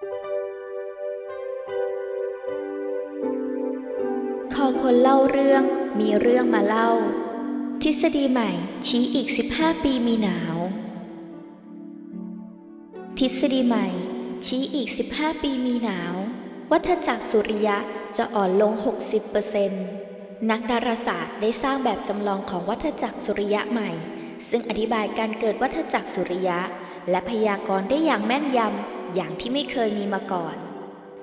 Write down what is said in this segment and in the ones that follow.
คอคนเล่าเรื่องมีเรื่องมาเล่า ทฤษฎีใหม่ชี้อีก 15 ปีมีหนาว ทฤษฎีใหม่ ชี้อีก 15 ปีมีหนาว วัฏจักรสุริยะจะอ่อนลง 60%นักดาราศาสตร์ได้สร้างแบบจำลองของวัฏจักรสุริยะใหม่ ซึ่งอธิบายการเกิดวัฏจักรสุริยะ และพยากรณ์ได้อย่างแม่นยำ อย่างที่ไม่เคยมีมาก่อน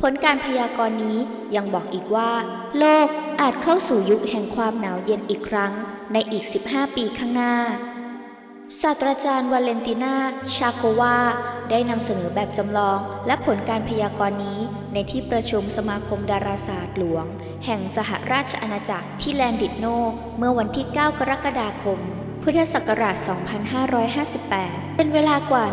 ผลการพยากรณ์นี้ยังบอกอีกว่า โลกอาจเข้าสู่ยุคแห่งความหนาวเย็นอีกครั้งในอีก 15 ปีข้างหน้า ศาสตราจารย์วาเลนตินาชาโควา ได้นำเสนอแบบจำลองและผลการพยากรณ์นี้ในที่ประชุมสมาคมดาราศาสตร์หลวง แห่งสหราชอาณาจักรที่แลนดิดโน เมื่อวันที่ 9 กรกฎาคม พุทธศักราช 2558 เป็นเวลากว่า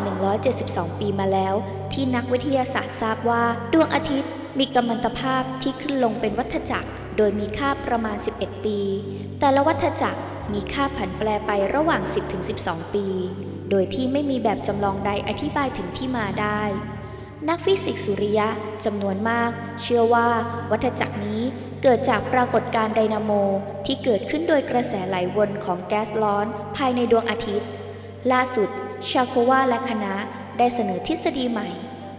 172 ปีมาแล้ว ที่นักวิทยาศาสตร์ทราบว่า ดวงอาทิตย์มีกัมมันตภาพที่ขึ้นลงเป็นวัฏจักร โดยมีค่าประมาณ 11 ปี แต่ละวัฏจักรมีค่าผันแปรไประหว่าง 10-12 ปี โดยที่ไม่มีแบบจำลองใดอธิบายถึงที่มาได้ นักฟิสิกส์สุริยะจำนวนมาก เชื่อว่าวัฏจักรนี้เกิดจากปรากฏการณ์ไดนาโมที่เกิดขึ้นโดยกระแสไหลวนของแก๊สร้อนภายในดวงอาทิตย์ ล่าสุด ชาโควาและคณะได้เสนอทฤษฎีใหม่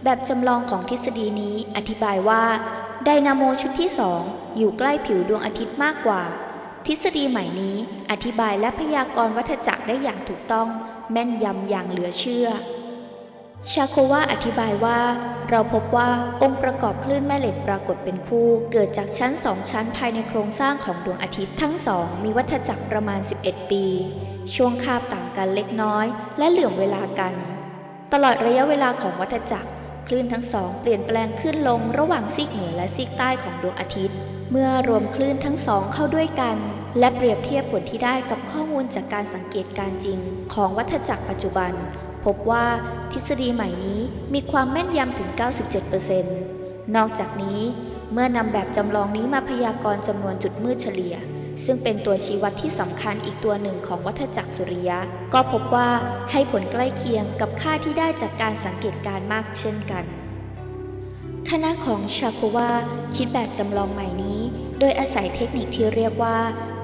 แบบจำลองของทฤษฎีนี้อธิบายว่าไดนาโมชุดที่สองอยู่ใกล้ผิวดวงอาทิตย์มากกว่า ทฤษฎีใหม่นี้อธิบายและพยากรณ์วัฏจักรได้อย่างถูกต้อง แม่นยำอย่างเหลือเชื่อ ชาโควาอธิบายว่า เราพบว่าองค์ประกอบคลื่นแม่เหล็กปรากฏเป็นคู่ เกิดจากชั้นสองชั้นภายในโครงสร้างของดวงอาทิตย์ทั้งสองมีวัฏจักรประมาณ 11 ปี ช่วงคาบต่างกันเล็กน้อย และเหลื่อมเวลากัน ตลอดระยะเวลาของวัฏจักร คลื่นทั้งสองเปลี่ยนแปลงขึ้นลงระหว่างซีกเหนือและซีกใต้ของดวงอาทิตย์ เมื่อรวมคลื่นทั้งสองเข้าด้วยกัน และเปรียบเทียบผลที่ได้กับข้อมูลจากการสังเกตการณ์จริง ของวัฏจักรปัจจุบัน พบว่าทฤษฎีใหม่นี้มีความแม่นยำถึง 97%นอกจากนี้เมื่อนำแบบจำลองนี้มาพยากรณ์จำนวนจุดมืดเฉลี่ย ซึ่งเป็นตัวชี้วัดที่สำคัญอีกตัวหนึ่งของวัฏจักรสุริยะ ก็พบว่าให้ผลใกล้เคียงกับค่าที่ได้จากการสังเกตการมากเช่นกัน คณะของชาโควาคิดแบบจำลองใหม่นี้ โดยอาศัยเทคนิคที่เรียกว่า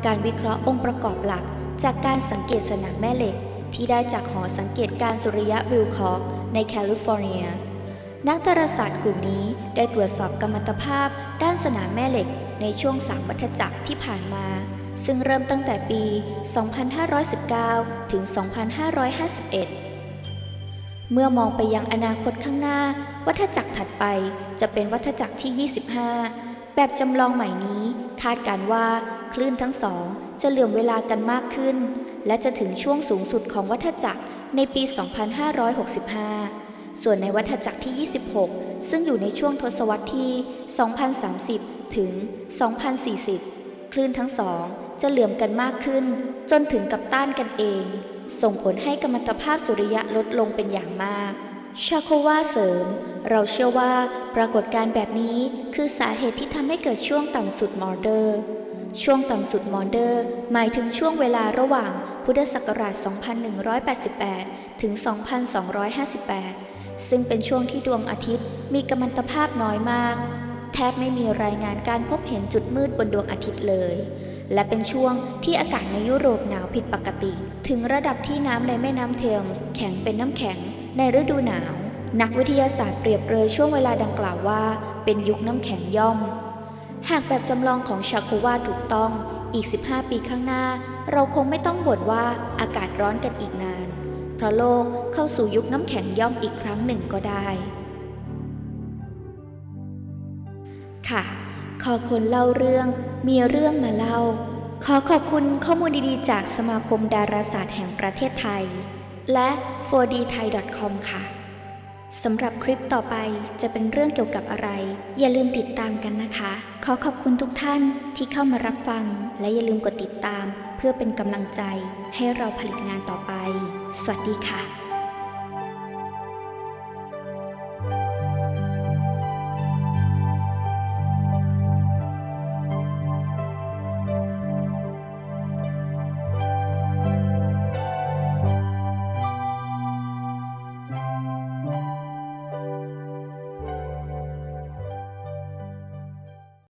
การวิเคราะห์องค์ประกอบหลัก จากการสังเกตสนามแม่เหล็ก ที่ได้จากหอสังเกตการสุริยะวิลคอกในแคลิฟอร์เนีย นักดาราศาสตร์กลุ่มนี้ได้ตรวจสอบกัมมันตภาพด้านสนามแม่เหล็กในช่วงสามวัฏจักรที่ผ่านมา ซึ่งเริ่มตั้งแต่ปี 2519 ถึง 2551 เมื่อมองไปยังอนาคตข้างหน้า วัฏจักรถัดไปจะเป็นวัฏจักรที่ 25 แบบจำลองใหม่นี้คาดการณ์ว่าคลื่นทั้งสองจะเหลื่อมเวลากันมากขึ้น และจะถึงช่วงสูงสุดของวัฏจักรในปี 2565 ส่วนในวัฏจักรที่ 26 ซึ่งอยู่ในช่วงทศวรรษที่ 2030 ถึง 2040 คลื่นทั้งสองจะเหลื่อมกันมากขึ้น จนถึงกับต้านกันเอง ส่งผลให้กัมมันตภาพสุริยะลดลงเป็นอย่างมาก ชาโควาเสริม เราเชื่อว่าปรากฏการณ์แบบนี้คือสาเหตุที่ทำให้เกิดช่วงต่ำสุดมอร์เดอร์ ช่วงต่ำสุดมอร์เดอร์ หมายถึงช่วงเวลาระหว่าง พุทธศักราช 2188 ถึง 2258 ซึ่งเป็นช่วงที่ดวงอาทิตย์มีกัมมันตภาพน้อยมาก แทบไม่มีรายงานการพบเห็นจุดมืดบนดวงอาทิตย์เลย และเป็นช่วงที่อากาศในยุโรปหนาวผิดปกติ ถึงระดับที่น้ำในแม่น้ำเทมส์แข็งเป็นน้ำแข็งในฤดูหนาว นักวิทยาศาสตร์เปรียบเปรยช่วงเวลาดังกล่าวว่า เป็นยุคน้ำแข็งย่อม หากแบบจำลองของชาโควาถูกต้อง อีก 15 ปีข้างหน้า เราคงไม่ต้องบ่นว่าอากาศร้อนกันอีกนาน เพราะโลกเข้าสู่ยุคน้ำแข็งย่อมอีกครั้งหนึ่งก็ได้ ค่ะ ขอคนเล่าเรื่องมีเรื่องมาเล่า ขอขอบคุณข้อมูลดีๆ จากสมาคมดาราศาสตร์แห่งประเทศไทย และ 4dthai.com ค่ะ สำหรับคลิปต่อไปจะเป็นเรื่องเกี่ยวกับอะไร อย่าลืมติดตามกันนะคะ ขอขอบคุณทุกท่านที่เข้ามารับฟัง และอย่าลืมกดติดตาม เพื่อเป็นกำลังใจให้เราผลิตงานต่อไป สวัสดีค่ะ